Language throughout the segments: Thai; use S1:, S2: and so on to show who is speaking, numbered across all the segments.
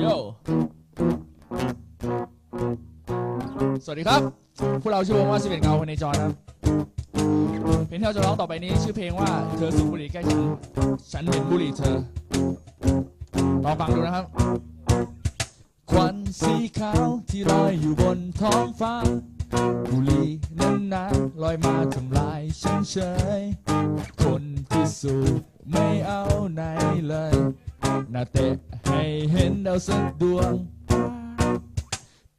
S1: โยสวัสดีครับ พวกเราชื่อวงว่าสิบเอ็ดเงาในจอนะครับ เพลงที่เราจะร้องต่อไปนี้ชื่อเพลงว่าเธอสูบบุหรี่ใกล้ฉัน ฉันเหม็นบุหรี่เธอลองฟังดูนะครับ ควันสีขาวที่ลอยอยู่บนท้องฟ้า บุหรี่นั้นนานลอยมาทำลายฉันเฉย คนที่สูบไม่เอาไหนเลย น้าเตะให้เห็นดาวสักดวง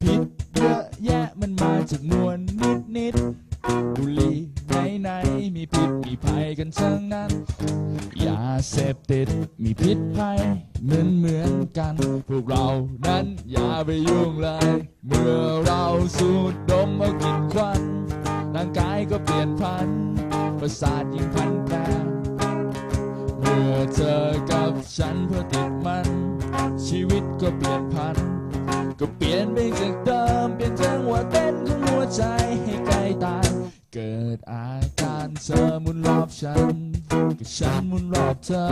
S1: ผิดเยอะแยะมันมาจากมวลนิดนิดๆบุหรี่ไหนไหนๆมีพิษมีภัยกันทั้งนั้น ยาเสพติดมีพิษภัยเหมือนเหมือนกัน พวกเรานั้นอย่าไปยุ่งเลย เมื่อเราสูดดมเอากลิ่นควันร่างกายก็เปลี่ยนพัน ประสาทยิ่งพัน ฉันเพื่อติดมัน ชีวิตก็เปลี่ยนพัน ก็เปลี่ยนไปจากเดิม เปลี่ยนจังหวะเต้นของหัวใจให้ใกล้ตาย เกิดอาการเธอหมุนรอบฉันก็ฉันหมุนรอบเธอ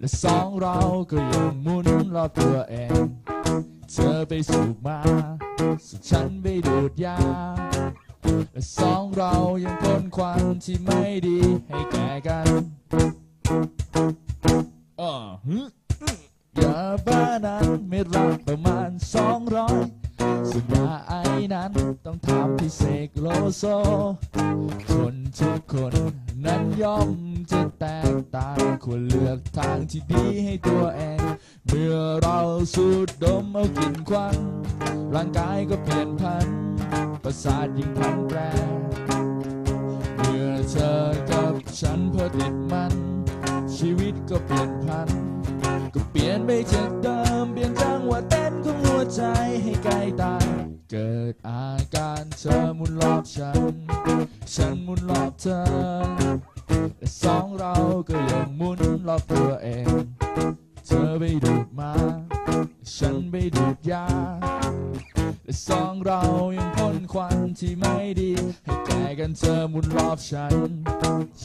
S1: และสองเราก็ยังหมุนรอบตัวเอง เธอไปสูบมาส่วนฉันไปดูดยาและสองเรายังพ่นควันที่ไม่ดีให้แก่กัน อ่าฮึยาบ้านั้นไม่รับประมาณสองร้อยส่วนยาไอ้นั้นต้องทำพิเศษโลโซ คนทุกคนนั้นย่อมจะแตกต่างควรเลือกทางที่ดีให้ตัวเอง เมื่อเราสูดดมเอากลิ่นควัน ร่างกายก็เปลี่ยนพัน ประสาทยิ่งพันแปร ก็เปลี่ยนพัน ก็เปลี่ยนไปจากเดิม เปลี่ยนจังหวะเต้นของหัวใจให้ใกล้ตาย เกิดอาการเธอหมุนรอบฉัน ฉันหมุนรอบเธอและสองเราก็ยังหมุนรอบตัวเอง เธอไปดูดมา ฉันไปดูดยาและสองเรายังพ่นควันที่ไม่ดี ให้แก่กันเธอหมุนรอบฉัน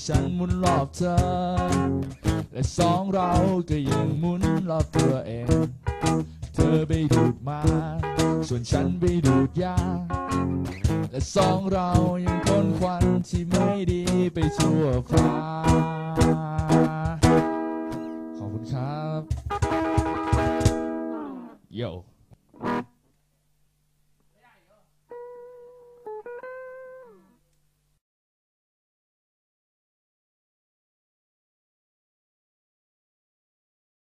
S1: ฉันหมุนรอบเธอ และสองเราก็ยังหมุนรอบตัวเอง เธอไปดูดมา ส่วนฉันไปดูดยา และสองเรายังคนควันที่ไม่ดีไปทั่วฟ้า ขอบคุณครับ โย